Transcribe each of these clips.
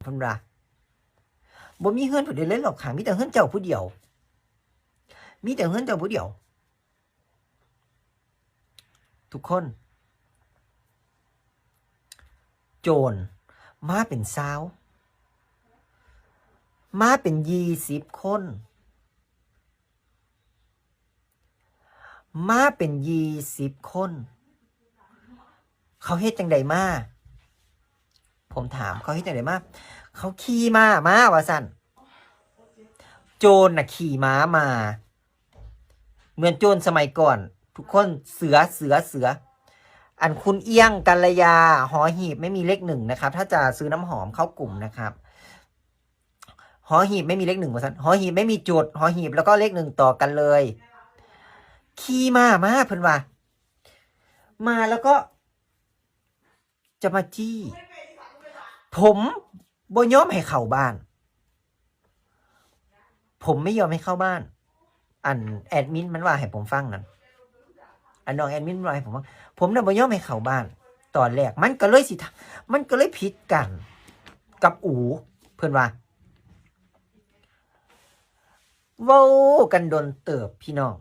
เพิ่นว่าบ่มีเฮือนผู้ใดเลยหรอกค่ะมีแต่เฮือนเจ้าผู้เดียว มีแต่เฮือนเจ้าผู้เดียว ทุกคน โจรมาเป็นสาว มาเป็นยี่สิบคน มาเป็นยี่สิบคน เขาเฮ็ดจังใดมา ผมถามเขาเฮ็ดจังใดมาเขาขี่ม้ามาว่าสั่นโจรน่ะขี่ม้ามา เหมือนโจรสมัยก่อน ทุกคนเสือเสือเสือ อันคุณเอี้ยงกัลยา หอหีบไม่มีเลขหนึ่งนะครับ ถ้าจะซื้อน้ำหอมเข้ากลุ่มนะครับหอหีบไม่มีเลขหนึ่งว่าสันหอหีบไม่มีจุดหอหีบแล้วก็เลขหนึ่งต่อกันเลย ขี่มามาเพิ่นว่า มาแล้วก็ จะมาจี้ ผมบ่ยอมให้เข้าบ้าน ผมไม่ยอมให้เข้าบ้าน อันแอดมินมันว่าให้ผมฟังนั่นอันน้องแอดมินมันว่าให้ผมฟังผมน่ะบ่ยอมให้เข้าบ้าน ตอนแรกมันก็เลยสิมันก็เลยผิดกัน กับอูเพื่อนว่าเว้ากันโดนเติบพี่น้อง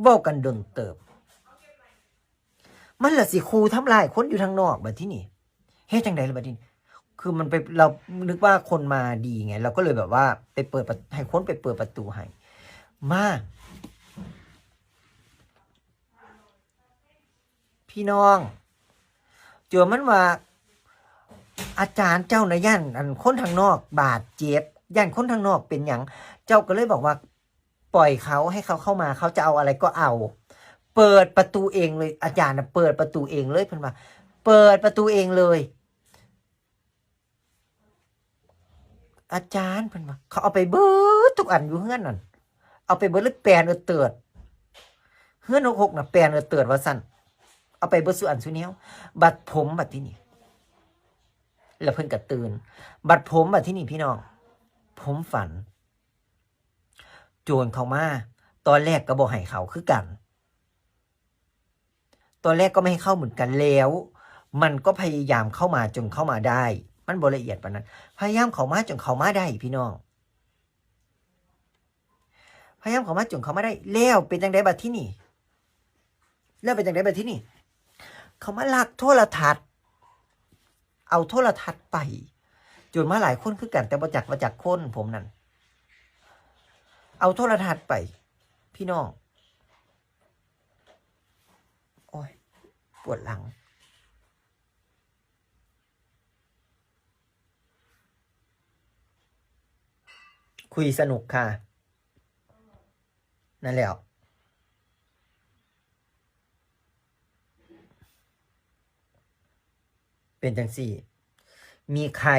เว้ากันโดนเติบ มันละสิครูทำลายคนอยู่ทางนอกแบบที่นี่ เฮ็ดจังไดละบัดนี้คือมันไปเรานึกว่าคนมาดีไง เราก็เลยแบบว่าไปเปิดประให้คนไปเปิดประตูให้มาพี่น้อง เจอมันว่า อาจารย์เจ้านย่านอันคนทางนอก บาดเจ็บย่านคนทางนอกเป็นอย่างเจ้าก็เลยบอกว่า ปล่อยเขาให้เขาเข้ามาเขาจะเอาอะไรก็เอา เปิดประตูเองเลยอาจารย์นะเปิดประตูเองเลยเพิ่นว่า เปิดประตูเองเลย อาจารย์เพิ่นว่าเขาเอาไปเบิดทุกอันอยู่เฮือนนั่นเอาไปเบิดเลยแปลนเออเติดเฮือนหกหกน่ะแปลนเออเติดว่าสั่นเอาไปเบิดสุอันสุเนี้ยบัดผมบัดที่นี่แล้วเพิ่นก็ตื่น บัดผมบัดที่นี่พี่น้องผมฝัน โจรเขามาตอนแรกก็บอกให้เขาคือกัน ตอนแรกก็ไม่ให้เข้าเหมือนกันแล้ว มันก็พยายามเข้ามาจนเข้ามาได้ มันบละเอียดปานนั้น พยายามเข้ามาจนเข้ามาได้พี่น้อง พยายามเข้ามาจนเข้ามาได้ แล้วเป็นจังไดบัดที่นี่ แล้วเป็นจังไดบัดที่นี่ เขามาลักโทรทัศน์ เอาโทรทัศน์ไปจนมาหลายคนคือกันแต่ประจักประจักคนผมนั่นเอาโทรทัศน์ไป พี่น้อง โอ้ย ปวดหลัง คุยสนุกค่ะ นั่นแหละเป็นจังสี่ มีใคร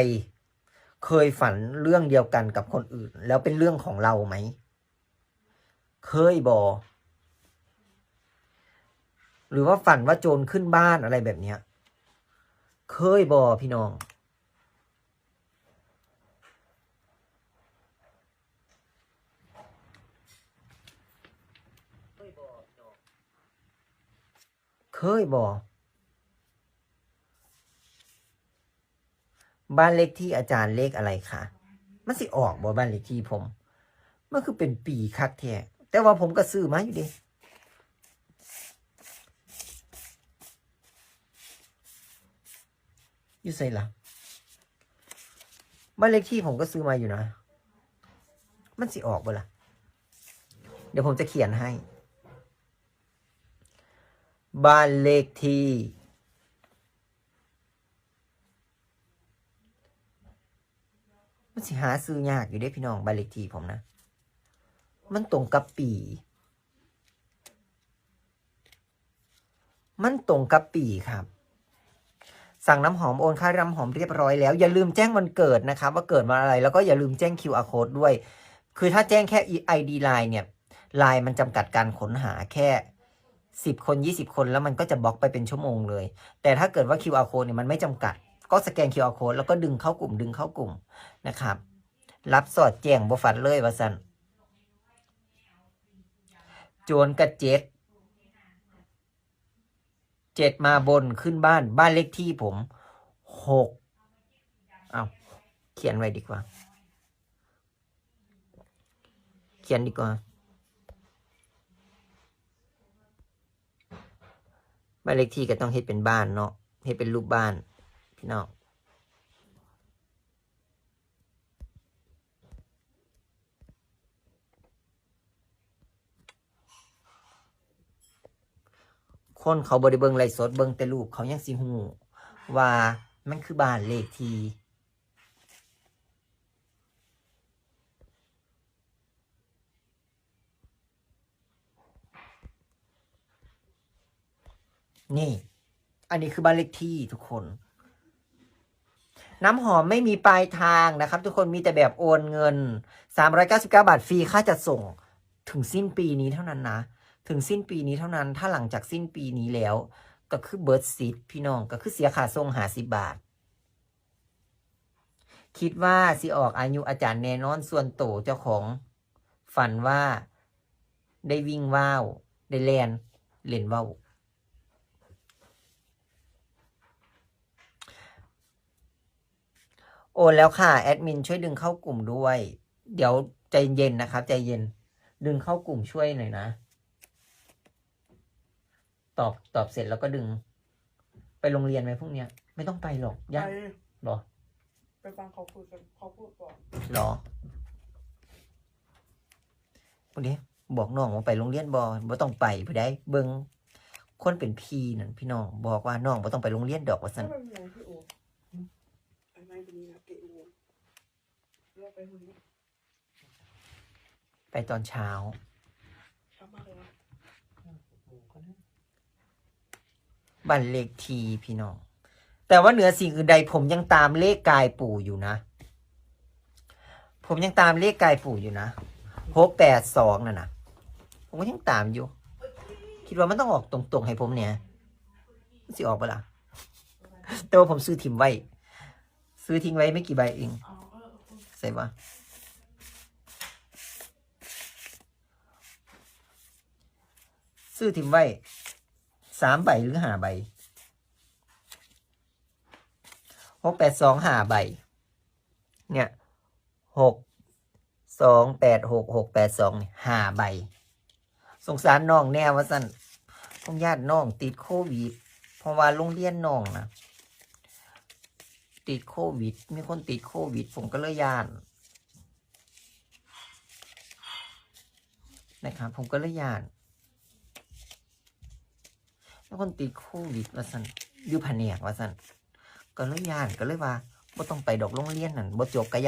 เคยฝันเรื่องเดียวกันกับคนอื่น แล้วเป็นเรื่องของเราไหม เคยบอหรือว่าฝันว่าโจรขึ้นบ้านอะไรแบบเนี้ย เคยบอพี่น้อง ยบอบ้านเลขที่อาจารย์เลขอะไรคะมันสิออกบ่บ้านเลขที่ผม มันคือเป็นปีคักแท้แต่ว่าผมก็ซื้อมาอยู่ดิอยู่ใส่ละบ้านเลขที่ผมก็ซื้อมาอยู่นะ มันสิออกบ่ล่ะเดี๋ยวผมจะเขียนให้ บ้านเลขที่มันสิหาซื้อยากอยู่ด้พี่น้องบ้านเลขที่ผมนะ มันตรงกับปี มันตรงกับปีครับ สั่งน้ำหอมโอนค่าน้ำหอมเรียบร้อยแล้ว อย่าลืมแจ้งวันเกิดนะครับ ว่าเกิดวันอะไร แล้วก็อย่าลืมแจ้ง QR code ด้วย คือถ้าแจ้งแค่ ID Line เนี่ย Line มันจำกัดการค้นหาแค่ 10 คน 20 คนแล้วมันก็จะบล็อกไปเป็นชั่วโมงเลย แต่ถ้าเกิดว่า QR code เนี่ยมันไม่จำกัด ก็สแกน QR code แล้วก็ดึงเข้ากลุ่มดึงเข้ากลุ่มนะครับ รับสอดแจ้งบ่ฝันเลยว่าสันโจรกระเจ็ดเจ็ดมาบนขึ้นบ้านบ้านเลขที่ผมหกเอาเขียนไว้ดีกว่า เขียนดีกว่า บ้านเลขที่ก็ต้องเฮ็ดเป็นบ้านเนาะเฮ็ดเป็นรูปบ้าน พี่น้องคนเขาบริเบิงไลฟ์สดเบิงแต่รูปเขายังสิหูว่ามันคือบ้านเลขที่ นี่ อันนี้คือบ้านเลขที่ทุกคน น้ำหอมไม่มีปลายทางนะครับ ทุกคนมีแต่แบบโอนเงิน 399 บาทฟรีค่าจัดส่ง ถึงสิ้นปีนี้เท่านั้นนะ ถึงสิ้นปีนี้เท่านั้น ถ้าหลังจากสิ้นปีนี้แล้ว ก็คือเบิร์ดซิตพี่น้องก็คือเสียค่าส่งหาสิบาทคิดว่าสิออกอายุอาจารย์แน่นอนส่วนโตเจ้าของ ฝันว่าได้วิ่งว่าว ได้แลนเล่นว่าว โอนแล้วค่ะแอดมินช่วยดึงเข้ากลุ่มด้วย เดี๋ยวใจเย็นนะครับใจเย็น ดึงเข้ากลุ่มช่วยหน่อยนะ ตอบตอบเสร็จแล้วก็ดึง ไปโรงเรียนไหมพรุ่งเนี้ย ไม่ต้องไปหรอกไปยากหรอ ไปฟังเขาคุยกันเขาพูดก่อนหรอพวกนี้บอกน้องว่าไปโรงเรียนบอบ่ต้องไปผู้ใดเบิงคนเป็นพี่นั่นพี่น้องบอกว่าน้องบ่ต้องไปโรงเรียนดอกว่าถ้าซั่นมันมีอะไรพี่โอไปไหนตรงนี้นะ เกะโอเราไปคุยนะไปตอนเช้าช้ามากเลยนะบันเลขทีพี่น้อง แต่ว่าเหนือสิ่งอื่นใดผมยังตามเลขกายปู่อยู่นะ ผมยังตามเลขกายปู่อยู่นะหกแปดสองน่ะนะผมก็ยังตามอยู่ คิดว่ามันต้องออกตรงๆ ให้ผมเนี่ยมันสิออกปะล่ะแต่ว่าผมซื้อทิ้งไว้ ซื้อทิ้งไว้ไม่กี่ใบเอง เอาเออเออใส่ว่ซื้อทิ้งไว้สามใบหรือห้าใบหกแปดสองห้าใบ เนี่ยหกสองแปดหกหกแปดสองห้าใบ สงสารน้องแน่ว่าสั่นพงญาติน้องติดโควิด เพราะว่าโรงเรียนน้องนะ ติดโควิด มีคนติดโควิด ผมก็เลยย่านนะครับผมก็เลยย่านแล้วคนติดโควิดว่าสันอยู่แผนกว่าสันก็เลยย่านก็เลยว่าบ่ต้องไปดอกโรงเรียนนั่นบ่จบก็ยาน